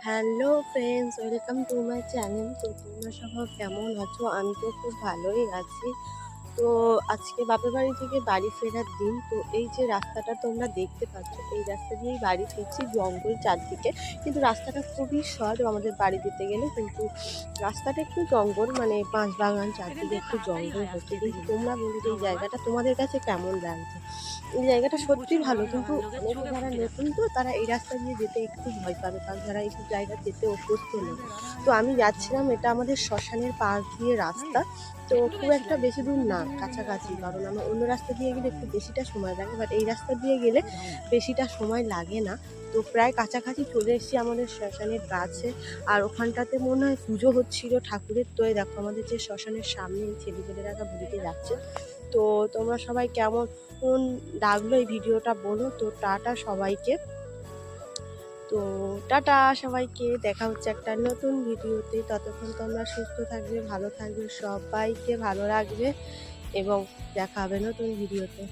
Hello friends welcome to my channel তো তোমরা সবাই কেমন আছো? আমি তো খুব ভালোই আছি। তো আজকে বাপের বাড়ি থেকে বাড়ি ফেরার দিন, তো এই যে রাস্তাটা তোমরা দেখতে পাচ্ছ, এই রাস্তা দিয়েই বাড়ি ফিরছি জঙ্গল চারদিকে। কিন্তু রাস্তাটা খুবই শর্ট আমাদের বাড়ি যেতে গেলে কিন্তু রাস্তাটা একটু জঙ্গল মানে পাঁচ বাগান চারদিকে একটু জঙ্গল হচ্ছে কিন্তু তোমরা বলতে এই জায়গাটা তোমাদের কাছে কেমন লাগছে? এই জায়গাটা সত্যি ভালো, কিন্তু যারা নতুন, তো তারা এই রাস্তা দিয়ে যেতে একটু ভয় পাবে, কারণ যারা এই জায়গা যেতে অভ্যস্ত নেই। তো আমি যাচ্ছিলাম, এটা আমাদের শ্মশানের পাশ দিয়ে রাস্তা। তো খুব একটা বেশি দূর না। কাছাকাছি, কারণ আমার অন্য রাস্তা দিয়ে গেলে একটু বেশিটা সময় লাগে বাট এই রাস্তা দিয়ে গেলে বেশিটা সময় লাগে না। তো প্রায় কাছাকাছি চলে এসেছি আমাদের শ্মশানের কাছে, আর ওখানটাতে মনে হয় পুজো হচ্ছিল, ঠাকুরের তো দেখো আমাদের যে শ্মশানের সামনে ছেলেপেলেরা ঘুরিতে যাচ্ছে। তো তোমরা সবাই কেমন লাগল এই ভিডিওটা বলো, তো টাটা সবাইকে। তো টাটা সবাইকে, দেখা হচ্ছে একটা নতুন ভিডিওতে, ততক্ষণ তোমরা সুস্থ থাকবে, ভালো থাকবে, সবাইকে ভালো রাখবে। এবং দেখা হবে নতুন ভিডিওতে